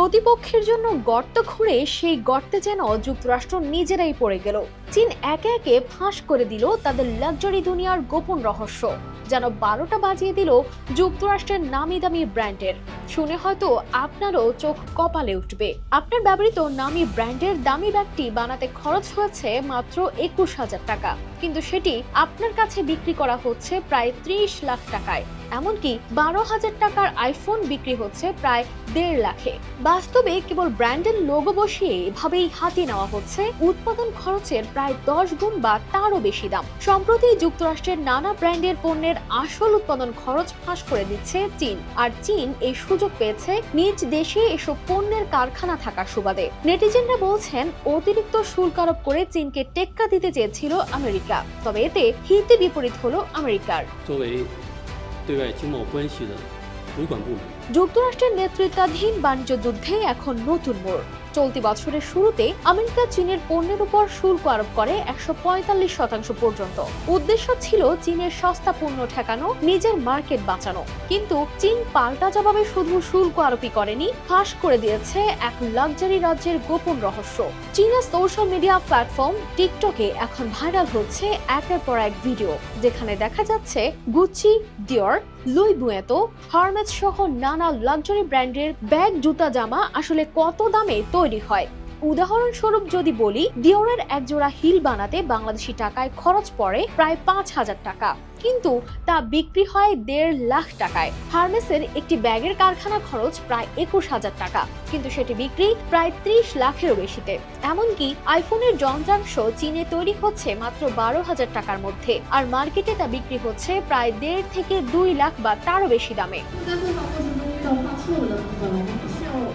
প্রতিপক্ষের জন্য গর্ত খুঁড়ে সেই গর্তে যেন যুক্তরাষ্ট্র নিজেরাই পড়ে গেল। চীন একে একে ফাঁস করে দিল তাদের লাক্সারি দুনিয়ার গোপন রহস্য, যেন বারোটা বাজিয়ে দিল যুক্তরাষ্ট্রের নামি দামি ব্র্যান্ডের। শুনে হয়তো আপনারও চোখ কপালে উঠবে। আপনার ব্যবহৃত নামি ব্র্যান্ডের দামি ব্যাগটি বানাতে খরচ হয়েছে মাত্র একুশ হাজার টাকা, কিন্তু সেটি আপনার কাছে বিক্রি করা হচ্ছে প্রায় ত্রিশ লাখ টাকায়। এমনকি বারো হাজার টাকার আইফোন বিক্রি হচ্ছে প্রায় দেড় লাখে। বাস্তবে কেবল ব্র্যান্ডের লোগো বসিয়ে এভাবেই হাতিয়ে নেওয়া হচ্ছে। উৎপাদন খরচের প্রায় দশ গুণ বা তারও বেশি দাম। সম্প্রতি যুক্তরাষ্ট্রের নানা ব্র্যান্ডের পণ্যের আসল উৎপাদন খরচ ফাঁস করে দিচ্ছে চীন। আর চীন এই সুযোগ পেয়েছে নিজ দেশে এসব পণ্যের কারখানা থাকার সুবাদে। নেটিজেনরা বলছেন, অতিরিক্ত শুল্ক আরোপ করে চীনকে টেক্কা দিতে চেয়েছিল আমেরিকা, তবে এতে হিতে বিপরীত হলো আমেরিকার। 对外经贸关系的主管部门， যুক্তরাষ্ট্রের নেতৃত্বাধীন বাণিজ্য যুদ্ধে এখন নতুন মোড় চলতি বছরের শুরুতে আমেরিকা চীনের পণ্যের উপর শুল্ক আরোপ করে একশো পঁয়তাল্লিশ শতাংশ পর্যন্ত। উদ্দেশ্য ছিল চীনের সস্তা পণ্য ঠেকানো, নিজের মার্কেট বাঁচানো। কিন্তু চীন পাল্টা জবাবে শুধু শুল্ক আরোপই করেনি, ফাঁস করে দিয়েছে এক লাক্সারি রাজ্যের গোপন রহস্য। চীনের সোশ্যাল মিডিয়া প্ল্যাটফর্ম টিকটকে এখন ভাইরাল হচ্ছে একের পর এক ভিডিও, যেখানে দেখা যাচ্ছে গুচি ডিওর লুই বুয়েতো, হারমেস সহ নানা লাক্সারি ব্র্যান্ডের ব্যাগ, জুতা, জামা আসলে কত দামে তৈরি হয়। উদাহরণস্বরূপ যদি বলি ডিওরের এক জোড়া হিল বানাতে বাংলাদেশি টাকায় খরচ পড়ে প্রায় পাঁচ হাজার টাকা। কিন্তু তা বিক্রি হয় দেড় লাখ টাকায়। ফার্মেসের একটি ব্যাগের কারখানা খরচ প্রায় একুশ হাজার টাকা। কিন্তু সেটি বিক্রি প্রায় ত্রিশ লাখেরও বেশিতে। এমনকি আইফোনের যন্ত্রাংশ চীনে তৈরি হচ্ছে মাত্র বারো হাজার টাকার মধ্যে। আর মার্কেটে তা বিক্রি হচ্ছে প্রায় দেড় থেকে দুই লাখ বা তারও বেশি দামে।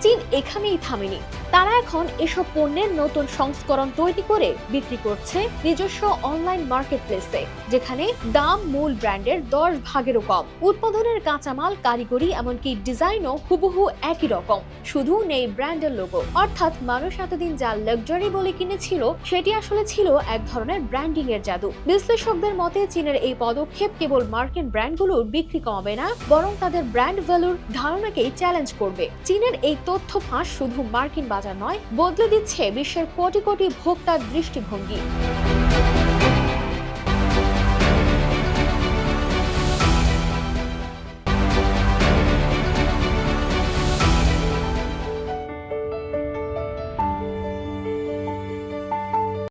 চীন এখানেই থামেনি। তারা এখন এসব পণ্যের নতুন সংস্করণ তৈরি করে বিক্রি করছে নিজস্ব অনলাইন মার্কেট প্লেসে যেখানে দাম মূল ব্র্যান্ডের দশ ভাগেরও কম। উৎপাদনের কাঁচামাল, কারিগরি, এমনকি ডিজাইনও হুবহু একই রকম। শুধু নেই ব্র্যান্ডের লোগো অর্থাৎ মানুষ এতদিন যা লাক্সারি বলে কিনেছিল, সেটি আসলে ছিল এক ধরনের ব্র্যান্ডিং এর জাদু। বিশ্লেষকদের মতে, চীনের এই পদক্ষেপ কেবল মার্কেট ব্র্যান্ডগুলোর বিক্রি কমাবে না, বরং তাদের ব্র্যান্ড ভ্যালুর ধারণা ধারণাকেই চ্যালেঞ্জ করবে। চীনের এই তথ্য ফাঁস শুধু মার্কিন বাজার নয়, বদলে দিচ্ছে বিশ্বের কোটি কোটি ভোক্তার দৃষ্টিভঙ্গি।